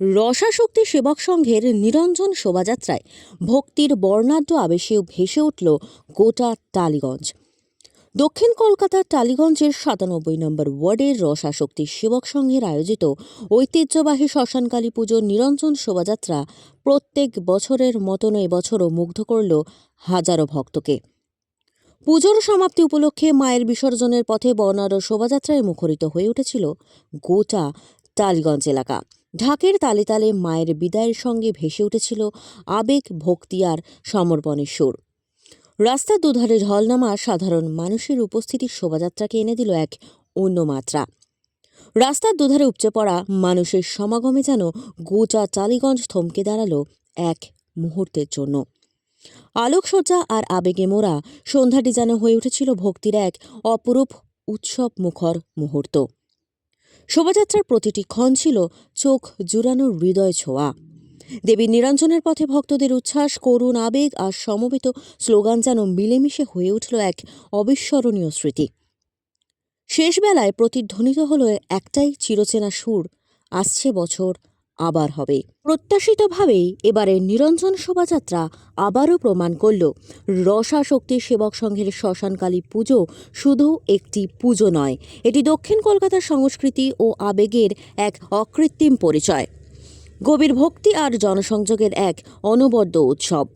রসাশক্তি সেবক সংঘের নিরঞ্জন শোভাযাত্রায় ভক্তির বর্ণাঢ্য আবেশে ভেসে উঠল গোটা টালিগঞ্জ। দক্ষিণ কলকাতার টালিগঞ্জের সাতানব্বই নম্বর ওয়ার্ডের রসাশক্তি সেবক সংঘের আয়োজিত ঐতিহ্যবাহী শ্মশানকালী পুজোর নিরঞ্জন শোভাযাত্রা প্রত্যেক বছরের মতন এবছরও মুগ্ধ করল হাজারো ভক্তকে। পুজোর সমাপ্তি উপলক্ষে মায়ের বিসর্জনের পথে বর্ণাঢ্য শোভাযাত্রায় মুখরিত হয়ে উঠেছিল গোটা টালিগঞ্জ এলাকা। ঢাকের তালে তালে মায়ের বিদায়ের সঙ্গে ভেসে উঠেছিল আবেগ, ভক্তি আর সমর্পণের সুর। রাস্তার দুধারে ঢলনামা সাধারণ মানুষের উপস্থিতি শোভাযাত্রাকে এনে দিল এক অন্য মাত্রা। রাস্তার দুধারে উপচে পড়া মানুষের সমাগমে যেন গোচা চালিগঞ্জ থমকে দাঁড়াল এক মুহূর্তের জন্য। আলোকসজ্জা আর আবেগে মোড়া সন্ধ্যাটি যেন হয়ে উঠেছিল ভক্তির এক অপরূপ উৎসব মুখর মুহূর্ত। শোভাযাত্রার প্রতিটি ক্ষণ ছিল চোখ জুড়ানো হৃদয় ছোঁয়া। দেবী নিরঞ্জনের পথে ভক্তদের উচ্ছ্বাস, করুণ আবেগ আর সমবেত স্লোগান যেন মিলেমিশে হয়ে উঠল এক অবিস্মরণীয় স্মৃতি। শেষবেলায় প্রতিধ্বনিত হল একটাই চিরচেনা সুর, আসছে বছর আবার হবে। প্রত্যাশিতভাবেই এবারে নিরঞ্জন শোভাযাত্রা আবারও প্রমাণ করল। রসাশক্তি সেবক সংঘের শ্মশানকালী পুজো শুধু একটি পুজো নয়, এটি দক্ষিণ কলকাতার সংস্কৃতি ও আবেগের এক অকৃত্রিম পরিচয়। গভীর ভক্তি আর জনসংযোগের এক অনবদ্য উৎসব।